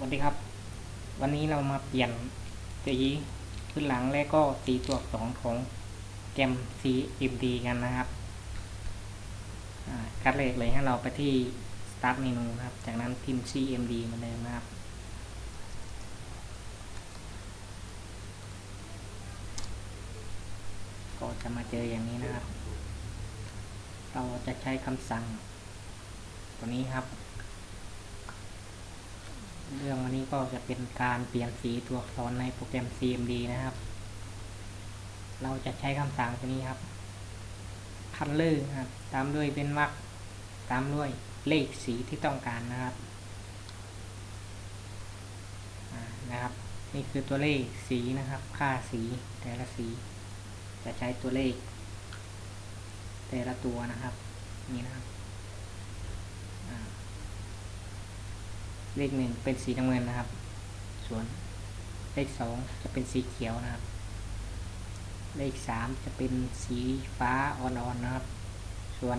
สวัสดีครับ วันนี้เรามาเปลี่ยนสีขึ้นหลังและก็สีตัวอักษรของแกม CMD กันนะครับคัดเลขเลยให้เราไปที่ Start เมนูครับ จากนั้นพิมพ์ CMD เหมาเดิมนะครับ ก็จะมาเจออย่างนี้นะครับ เราจะใช้คำสั่ง ตัวนี้ครับ เรื่องวันนี้ก็จะเป็นการเปลี่ยนสีตัวอักษรในโปรแกรม CMD นะครับ เราจะใช้คำสั่งตัวนี้ครับ color นครับตามด้วยเว้นวรรคตามด้วยเลขสีที่ต้องการนะครับนะครับ นี่คือตัวเลขสีนะครับ ค่าสีแต่ละสี จะใช้ตัวเลข แต่ละตัวนะครับ นี่นะครับ เลขหนึ่งเป็นสีน้ำเงินนะครับ ส่วนเลขสองจะเป็นสีเขียวนะครับ เลขสามจะเป็นสีฟ้าอ่อนๆนะครับ ส่วน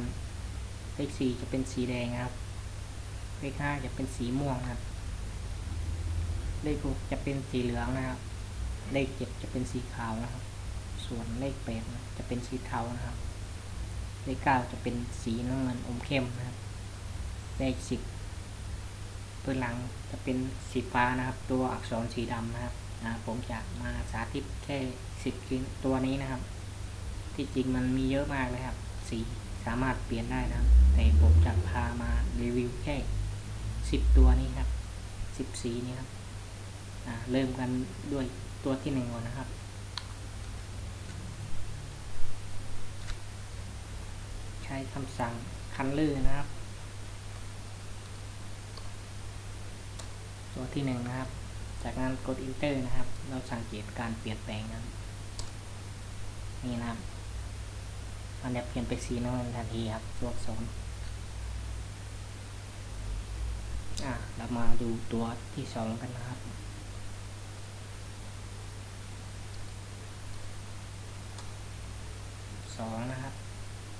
เลขสี่จะเป็นสีแดงครับ เลขห้าจะเป็นสีม่วงนะครับ เลขหกจะเป็นสีเหลืองนะครับ เลขเจ็ดจะเป็นสีขาวนะครับ ส่วนเลขแปดจะเป็นสีเทานะครับ เลขเก้าจะเป็นสีน้ำเงินอมเข้มนะครับ เลขสิบ พื้นหลังจะเป็นสีฟ้านะครับ ตัวอักษรสีดำนะครับผมจะมาสาธิตแค่สิบตัวนี้นะครับ ที่จริงมันมีเยอะมากเลยครับ สีสามารถเปลี่ยนได้นะแต่ผมจะพามารีวิวแค่สิบตัวนี้ครับสิบสีนี้ครับเริ่มกันด้วยตัวที่หนึ่งก่อนนะครับใช้คำสั่งคันลื่อนะครับ ตัวที่หนึ่งนะครับ จากนั้นกด enter นะครับ เราสังเกตการเปลี่ยนแปลงนะนี่นะครับมันจะเปลี่ยนไปสีน้ำเงินทันทีครับตัวอักษรอะเรามาดูตัวที่สองกันนะครับ สองนะครับ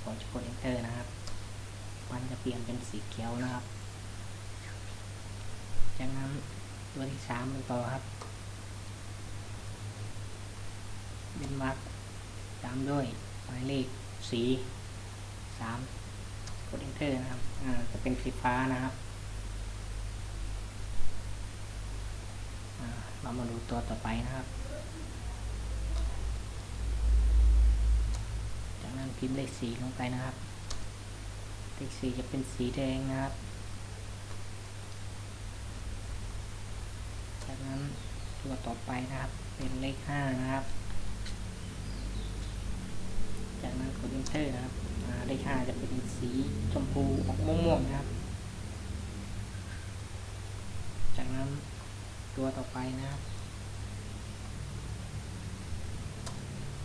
ผมจะกด enter นะครับ มันจะเปลี่ยนเป็นสีเขียวนะครับ จากนั้น ตัวที่สามเป็นต่อครับเป็นวรรคตามด้วยหมายเลขสีสามกด enter นะครับอ่าจะเป็นสีฟ้านะครับอ่าเรามาดูตัวต่อไปนะครับ จากนั้นพิมพ์เลขสีลงไปนะครับ เลขสีจะเป็นสีแดงนะครับ จากนั้น ตัวต่อไปนะครับ เป็นเลขห้านะครับ จากนั้นกด enter นะครับเลขห้าจะเป็นสีชมพูออกม่วงๆนะครับ จากนั้นตัวต่อไปนะครับ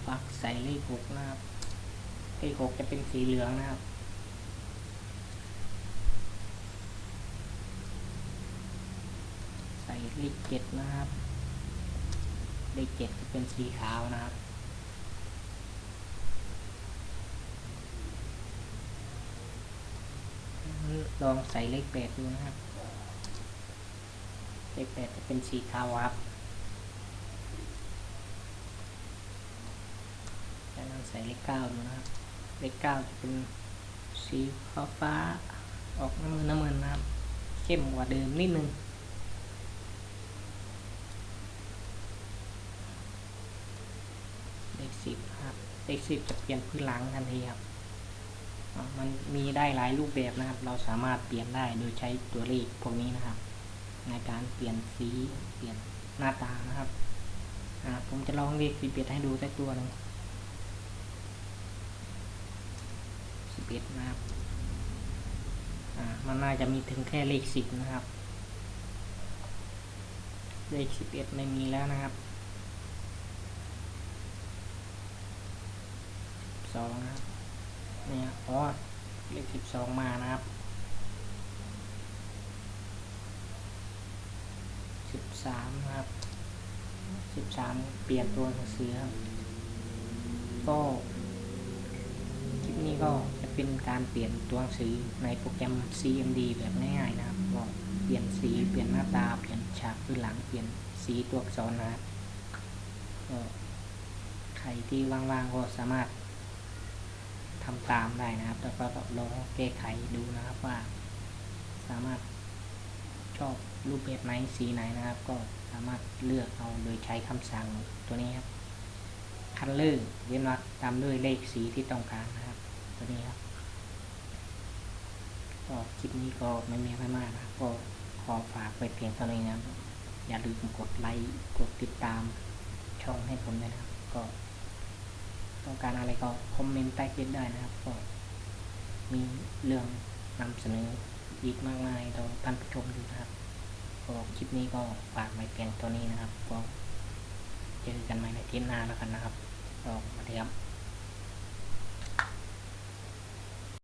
ปักใส่เลขหกนะครับ เลขหกจะเป็นสีเหลืองนะครับใส่เลขเจ็ดนะครับ เลขเจ็ดจะเป็นสีขาวนะครับ ลองใส่เลขแปดดูนะครับ เลขแปดจะเป็นสีขาวครับจากนั้นใส่เลขเก้าดูนะครับ เลขเก้าจะเป็นสีฟ้าฟ้าออกน้ำเงินน้ำเงินนะครับ เข้มกว่าเดิมนิดนึง เลข สิบครับเลขสิบจะเปลี่ยนพื้นหลังทันทีครับมันมีได้หลายรูปแบบนะครับ เราสามารถเปลี่ยนได้โดยใช้ตัวเลขพวกนี้นะครับ ในการเปลี่ยนสีเปลี่ยนหน้าตานะครับผมจะลองเลขสิบเอ็ดให้ดูสักตัวหนึ่งสิบเอ็ดนะครับมันน่าจะมีถึงแค่เลขสิบนะครับ เลขสิบเอ็ดไม่มีแล้วนะครับ สองนะครับเนี่ยอ๋อเลขสิบสองมานะครับสิบสามนะครับสิบสามเปลี่ยนตัวหนังสือครับ ก็คลิปนี้ก็จะเป็นการเปลี่ยนตัวหนังสือในโปรแกรม CMD แบบง่ายๆนะครับก็เปลี่ยนสีเปลี่ยนหน้าตาเปลี่ยนฉากพื้นหลังเปลี่ยนสีตัวอักษรนะครับก็ใครที่ว่างๆก็สามารถ ทำตามได้นะครับ แล้วก็ลองแก้ไขดูนะครับว่า สามารถชอบรูปแบบไหนสีไหนนะครับ ก็สามารถเลือกเอาโดยใช้คำสั่งตัวนี้ครับคันเลอร์เว้นวรรคตามด้วยเลขสีที่ต้องการนะครับ ตัวนี้ครับก็คลิปนี้ก็ไม่มีอะไรมากนะครับก็ขอฝากไปเพียงเท่านี้นะครับอย่าลืมกดไลค์กดติดตามช่องให้ผมด้วยนะครับก็ ต้องการอะไรก็คอมเมนต์ใต้คลิปได้นะครับก็มีเรื่องนำเสนออีกมากมายต่อท่านผู้ชมดูนะครับก็คลิปนี้ก็ฝากไว้เพียงตัวนี้นะครับก็เจอกันใหม่ในคลิปหน้าแล้วกันนะครับก็สวัสดีครับ